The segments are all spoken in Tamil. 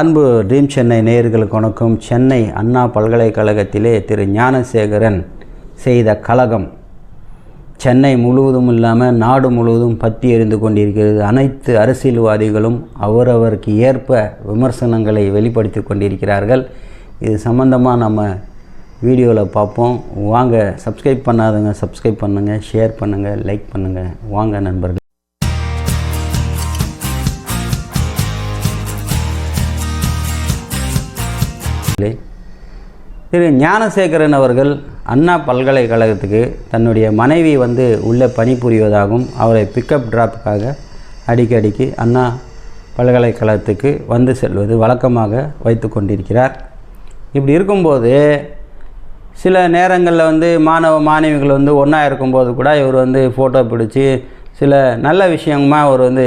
அன்பு ட்ரீம் சென்னை நேயர்களுக்கு வணக்கம். சென்னை அண்ணா பல்கலைக்கழகத்திலே திரு ஞானசேகரன் செய்த கழகம். சென்னை முழுவதும் இல்லாமல் நாடு முழுவதும் பற்றி எறிந்து கொண்டிருக்கிறது. அனைத்து அரசியல்வாதிகளும் அவரவருக்கு ஏற்ப விமர்சனங்களை வெளிப்படுத்தி கொண்டிருக்கிறார்கள். இது சம்பந்தமாக நம்ம வீடியோவில் பார்ப்போம். வாங்க சப்ஸ்கிரைப் பண்ணாதவங்க சப்ஸ்கிரைப் பண்ணுங்கள் ஷேர் பண்ணுங்கள் லைக் பண்ணுங்கள் வாங்க நண்பர்கள். திரு ஞானசேகரன் அவர்கள் அண்ணா பல்கலைக்கழகத்துக்கு தன்னுடைய மனைவி வந்து உள்ளே பணிபுரிவதாகவும் அவரை பிக்கப் ட்ராப்புக்காக அடிக்கடிக்கு அண்ணா பல்கலைக்கழகத்துக்கு வந்து செல்வது வழக்கமாக வைத்து கொண்டிருக்கிறார். இப்படி இருக்கும்போது சில நேரங்களில் வந்து மாணவ மாணவிகள் வந்து ஒன்றா இருக்கும்போது கூட இவர் வந்து ஃபோட்டோ பிடிச்சி சில நல்ல விஷயமா அவர் வந்து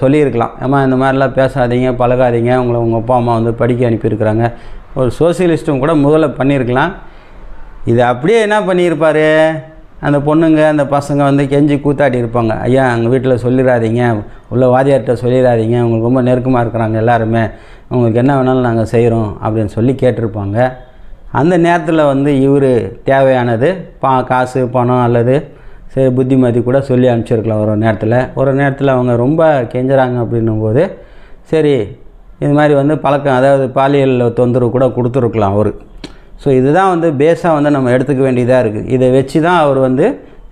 சொல்லியிருக்கலாம். ஏம்மா இந்த மாதிரிலாம் பேசாதீங்க பழகாதீங்க உங்களை உங்கள் அப்பா அம்மா வந்து படிக்க அனுப்பியிருக்கிறாங்க. ஒரு சோசியலிஸ்ட்டும் கூட முதல்ல பண்ணியிருக்கலாம். இது அப்படியே என்ன பண்ணியிருப்பார்? அந்த பொண்ணுங்க அந்த பசங்க வந்து கெஞ்சி கூத்தாடி இருப்பாங்க. ஐயா எங்கள் வீட்டில் சொல்லிடாதீங்க உள்ள வாதியார்கிட்ட சொல்லிடாதீங்க உங்களுக்கு ரொம்ப நெருக்கமாக இருக்கிறாங்க எல்லாருமே. உங்களுக்கு என்ன வேணாலும் நாங்கள் செய்கிறோம் அப்படின்னு சொல்லி கேட்டிருப்பாங்க. அந்த நேரத்தில் வந்து இவர் தேவையானது பா காசு பணம் அல்லது சரி புத்திமதி கூட சொல்லி அனுப்பிச்சிருக்கலாம் ஒரு நேரத்தில். ஒரு நேரத்தில் அவங்க ரொம்ப கெஞ்சுறாங்க அப்படின்னும் போது சரி இது மாதிரி வந்து பழக்கம் அதாவது பாலியல் தொந்தரவு கூட கொடுத்துருக்கலாம் அவர். ஸோ இதுதான் வந்து பேஸாக வந்து நம்ம எடுத்துக்க வேண்டியதாக இருக்குது இதை வச்சு தான் அவர் வந்து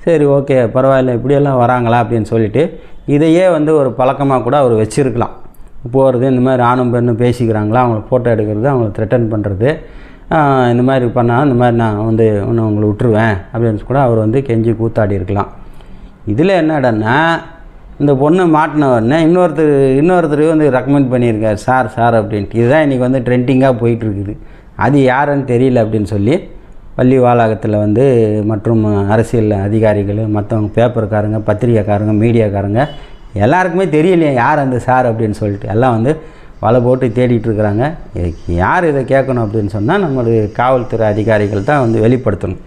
சரி ஓகே பரவாயில்ல இப்படியெல்லாம் வராங்களா அப்படின்னு சொல்லிட்டு இதையே வந்து ஒரு பழக்கமாக கூட அவர் வச்சுருக்கலாம். போகிறது இந்த மாதிரி ஆணும் பெண்ணும் பேசிக்கிறாங்களா அவங்கள ஃபோட்டோ எடுக்கிறது அவங்கள த்ரெட்டன் பண்ணுறது இந்த மாதிரி பண்ணால் இந்த மாதிரி நான் வந்து ஒன்று உங்களை விட்டுருவேன் அப்படின்னு கூட அவர் வந்து கெஞ்சி கூத்தாடி இருக்கலாம். இதில் என்னடன்னா இந்த பொண்ணு மாட்டின உடனே இன்னொருத்தர் இன்னொருத்தர் வந்து ரெக்கமெண்ட் பண்ணியிருக்கார். சார் சார் அப்படின்ட்டு. இதுதான் இன்றைக்கி வந்து ட்ரெண்டிங்காக போயிட்டுருக்குது. அது யாருன்னு தெரியல அப்படின்னு சொல்லி பள்ளி வாளாகத்தில் வந்து மற்றும் அரசியல் அதிகாரிகள் மற்றவங்க பேப்பர்காரங்க பத்திரிக்கைக்காரங்க மீடியாக்காரங்க எல்லாருக்குமே தெரியலையே யார் அந்த சார் அப்படின்னு சொல்லிட்டு. எல்லாம் வந்து வலை போட்டு தேடிட்டு இருக்கிறாங்க இதுக்கு யார் இதை கேட்கணும் அப்படின்னு சொன்னால் நம்மளுடைய காவல்துறை அதிகாரிகள் தான் வந்து வெளிப்படுத்தணும்.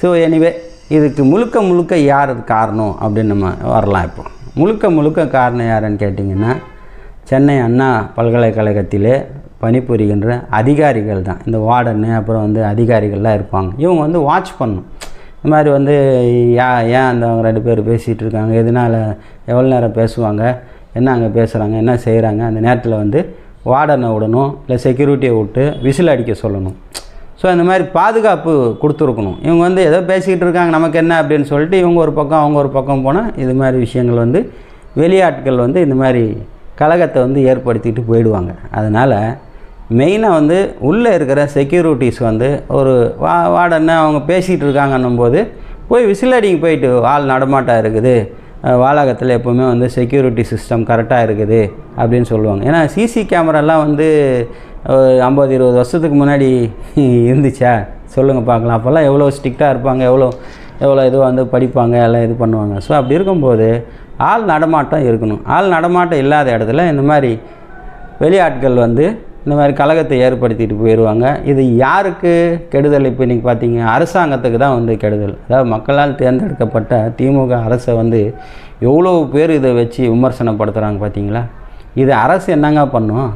ஸோ எனிவே இதுக்கு முழுக்க முழுக்க யார் காரணம் அப்படின்னு நம்ம வரலாம் இப்போ. முழுக்க முழுக்க காரணம் யாருன்னு கேட்டிங்கன்னா சென்னை அண்ணா பல்கலைக்கழகத்திலே பணிபுரிகின்ற அதிகாரிகள் தான். இந்த வார்டனு அப்புறம் வந்து அதிகாரிகள்லாம் இருப்பாங்க. இவங்க வந்து வாட்ச் பண்ணணும் இந்த மாதிரி வந்து யா ஏன் அந்த அவங்க ரெண்டு பேர் பேசிகிட்டு இருக்காங்க? எதனால் எவ்வளோ நேரம் பேசுவாங்க? என்ன அங்கே பேசுகிறாங்க என்ன செய்கிறாங்க அந்த நேரத்தில் வந்து வார்டனை விடணும் இல்லை செக்யூரிட்டியை விட்டு விசில் அடிக்க சொல்லணும். ஸோ இந்த மாதிரி பாதுகாப்பு கொடுத்துருக்கணும். இவங்க வந்து ஏதோ பேசிக்கிட்டு இருக்காங்க நமக்கு என்ன அப்படின்னு சொல்லிட்டு இவங்க ஒரு பக்கம் அவங்க ஒரு பக்கம் போனால் இது மாதிரி விஷயங்கள் வந்து வெளியாட்கள் வந்து இந்த மாதிரி கழகத்தை வந்து ஏற்படுத்திட்டு போயிடுவாங்க. அதனால் மெயினாக வந்து உள்ளே இருக்கிற செக்யூரிட்டிஸ் வந்து ஒரு வா வாடன்னு அவங்க பேசிகிட்டு இருக்காங்கன்னும் போது போய் விசிலடிங்க போயிட்டு ஆள் நடமாட்டம் இருக்குது. அஹ் வாளாகத்தில் எப்போவுமே வந்து செக்யூரிட்டி சிஸ்டம் கரெக்டாக இருக்குது அப்படின்னு சொல்லுவாங்க. ஏன்னா சிசி கேமராலாம் வந்து ஐம்பது இருபது வருஷத்துக்கு முன்னாடி இருந்துச்சா? சொல்லுங்கள் பார்க்கலாம். அப்போல்லாம் எவ்வளோ ஸ்ட்ரிக்டாக இருப்பாங்க எவ்வளோ எவ்வளோ இதுவாக வந்து படிப்பாங்க எல்லாம் இது பண்ணுவாங்க. ஸோ அப்படி இருக்கும்போது ஆள் நடமாட்டம் இருக்கணும். ஆள் நடமாட்டம் இல்லாத இடத்துல இந்த மாதிரி வெளியாட்கள் வந்து இந்த மாதிரி கழகத்தை ஏற்படுத்திட்டு போயிடுவாங்க இது யாருக்கு கெடுதல்? இப்போ இன்றைக்கி பார்த்தீங்க அரசாங்கத்துக்கு தான் வந்து கெடுதல். அதாவது மக்களால் தேர்ந்தெடுக்கப்பட்ட திமுக அரசை வந்து எவ்வளோ பேர் இதை வச்சு விமர்சனப்படுத்துகிறாங்க பார்த்தீங்களா? இது அரசு என்னங்க பண்ணும்?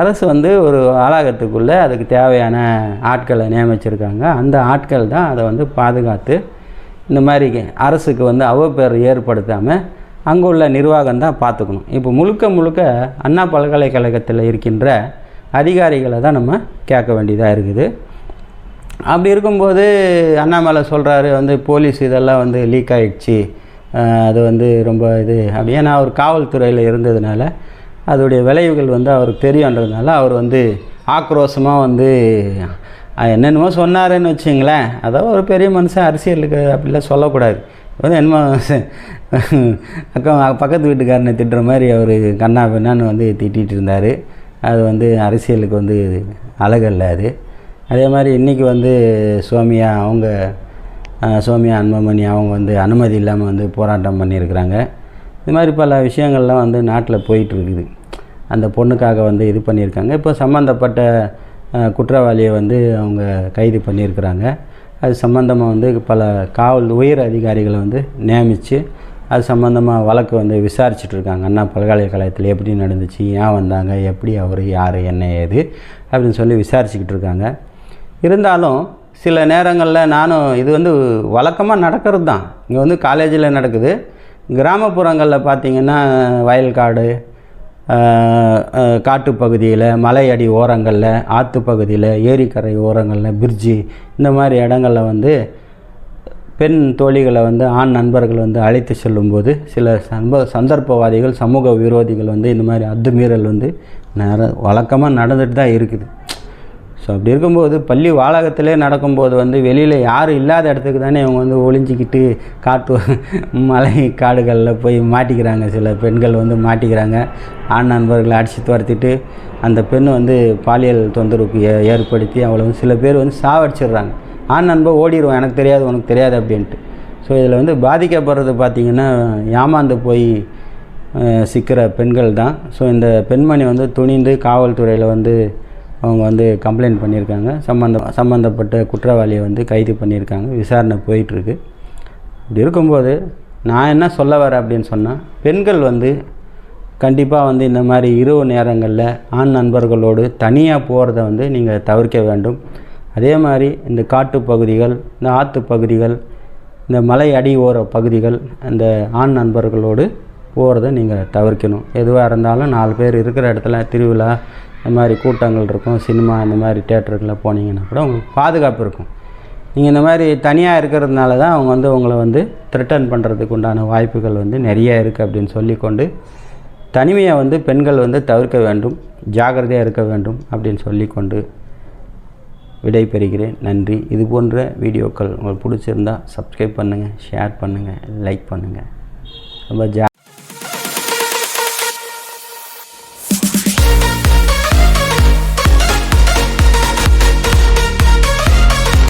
அரசு வந்து ஒரு வளாகத்துக்குள்ளே அதுக்கு தேவையான ஆட்களை நியமிச்சிருக்காங்க. அந்த ஆட்கள் தான் அதை வந்து பாதுகாத்து இந்த மாதிரி அரசுக்கு வந்து அவப்பேர் ஏற்படுத்தாமல் அங்கே உள்ள நிர்வாகம் தான் பார்த்துக்கணும் இப்போ முழுக்க முழுக்க அண்ணா பல்கலைக்கழகத்தில் இருக்கின்ற அதிகாரிகளை தான் நம்ம கேட்க வேண்டியதாக இருக்குது. அப்படி இருக்கும்போது அண்ணாமலை சொல்கிறாரு வந்து போலீஸ் இதெல்லாம் வந்து லீக் ஆகிடுச்சு அது வந்து ரொம்ப இது அப்படி ஏன்னா அவர் காவல்துறையில் இருந்ததுனால அதோடைய விளைவுகள் வந்து அவருக்கு தெரியுன்றதுனால அவர் வந்து ஆக்ரோஷமாக வந்து என்னென்னமோ சொன்னாருன்னு வச்சுங்களேன். அதாவது ஒரு பெரிய மனுஷன் அரசியலுக்கு அப்படிலாம் சொல்லக்கூடாது. வந்து என்னமோ அக்கா பக்கத்து வீட்டுக்காரனை திட்டுற மாதிரி அவர் கண்ணா பெண்ணான்னு வந்து திட்டிகிட்டு இருந்தார். அது வந்து அரசியலுக்கு வந்து அழகல்ல அது. அதே மாதிரி இன்றைக்கி வந்து சோமியா அவங்க சோமியா அன்பமணி அவங்க வந்து அனுமதி இல்லாமல் வந்து போராட்டம் பண்ணியிருக்கிறாங்க. இது மாதிரி பல விஷயங்கள்லாம் வந்து நாட்டில் போயிட்டுருக்குது. அந்த பொண்ணுக்காக வந்து இது பண்ணியிருக்காங்க. இப்போ சம்மந்தப்பட்ட குற்றவாளியை வந்து அவங்க கைது பண்ணியிருக்கிறாங்க. அது சம்மந்தமாக வந்து பல காவல் உயர் அதிகாரிகளை வந்து நியமித்து அது சம்மந்தமாக வழக்கு வந்து விசாரிச்சுட்டு இருக்காங்க அண்ணா பல்கலைக்கழகத்தில் எப்படி நடந்துச்சு ஏன் வந்தாங்க எப்படி அவர் யார் என்ன ஏது அப்படின்னு சொல்லி விசாரிச்சுக்கிட்டு இருக்காங்க இருந்தாலும் சில நேரங்களில் நானும் இது வந்து வழக்கமாக நடக்கிறது தான் இங்கே வந்து காலேஜில் நடக்குது. கிராமப்புறங்களில் பார்த்திங்கன்னா வயல்காடு காட்டுப்பகுதியில் மலையடி ஓரங்களில் ஆற்று பகுதியில் ஏரிக்கரை ஓரங்களில் பிரிட்ஜி இந்த மாதிரி இடங்களில் வந்து பெண் தோழிகளை வந்து ஆண் நண்பர்கள் வந்து அழைத்து செல்லும்போது சில சம்ப சந்தர்ப்பவாதிகள் சமூக விரோதிகள் வந்து இந்த மாதிரி அத்துமீறல் வந்து நேர வழக்கமாக நடந்துட்டு தான் இருக்குது. ஸோ அப்படி இருக்கும்போது பள்ளி வாழகத்திலே நடக்கும்போது வந்து வெளியில் யாரும் இல்லாத இடத்துக்கு தானே இவங்க வந்து ஒளிஞ்சிக்கிட்டு காட்டு மலை காடுகளில் போய் மாட்டிக்கிறாங்க. சில பெண்கள் வந்து மாட்டிக்கிறாங்க. ஆண் நண்பர்களை அடித்து துரத்திட்டு அந்த பெண் வந்து பாலியல் தொந்தரவுக்கு ஏ ஏற்படுத்தி அவளை வந்து சில பேர் வந்து சாவடிச்சிடுறாங்க. ஆண் நண்பர் ஓடிடுவோம் எனக்கு தெரியாது உனக்கு தெரியாது அப்படின்ட்டு. ஸோ இதில் வந்து பாதிக்கப்படுறது பார்த்திங்கன்னா ஏமாந்து போய் சிக்கிற பெண்கள் தான். ஸோ இந்த பெண்மணி வந்து துணிந்து காவல்துறையில் வந்து அவங்க வந்து கம்ப்ளைண்ட் பண்ணியிருக்காங்க. சம்மந்த சம்மந்தப்பட்ட குற்றவாளியை வந்து கைது பண்ணியிருக்காங்க. விசாரணை போயிட்டுருக்கு. இப்படி இருக்கும்போது நான் என்ன சொல்ல வரேன் அப்படின்னு சொன்னால் பெண்கள் வந்து கண்டிப்பாக வந்து இந்த மாதிரி இரவு நேரங்களில் ஆண் நண்பர்களோடு தனியாக போகிறத வந்து நீங்கள் தவிர்க்க வேண்டும். அதே மாதிரி இந்த காட்டு பகுதிகள் இந்த ஆற்று பகுதிகள் இந்த மலை அடி ஓர பகுதிகள் அந்த ஆண் நண்பர்களோடு போகிறத நீங்கள் தவிர்க்கணும். எதுவாக இருந்தாலும் நாலு பேர் இருக்கிற இடத்துல திருவிழா இந்த மாதிரி கூட்டங்கள் இருக்கும் சினிமா இந்த மாதிரி தேட்டருக்குள்ள போனீங்கன்னா கூட உங்களுக்கு பாதுகாப்பு இருக்கும். நீங்கள் இந்த மாதிரி தனியாக இருக்கிறதுனால தான் அவங்க வந்து உங்களை வந்து த்ரிட்டன் பண்ணுறதுக்கு உண்டான வாய்ப்புகள் வந்து நிறைய இருக்குது அப்படின்னு சொல்லிக்கொண்டு தனிமையை வந்து பெண்கள் வந்து தவிர்க்க வேண்டும் ஜாக்கிரதையாக இருக்க வேண்டும் அப்படின்னு சொல்லிக்கொண்டு விடைபெறுகிறேன். நன்றி. இது போன்ற வீடியோக்கள் உங்களுக்கு பிடிச்சிருந்தா சப்ஸ்கிரைப் பண்ணுங்கள் ஷேர் பண்ணுங்கள் லைக் பண்ணுங்கள் ரொம்ப ஜா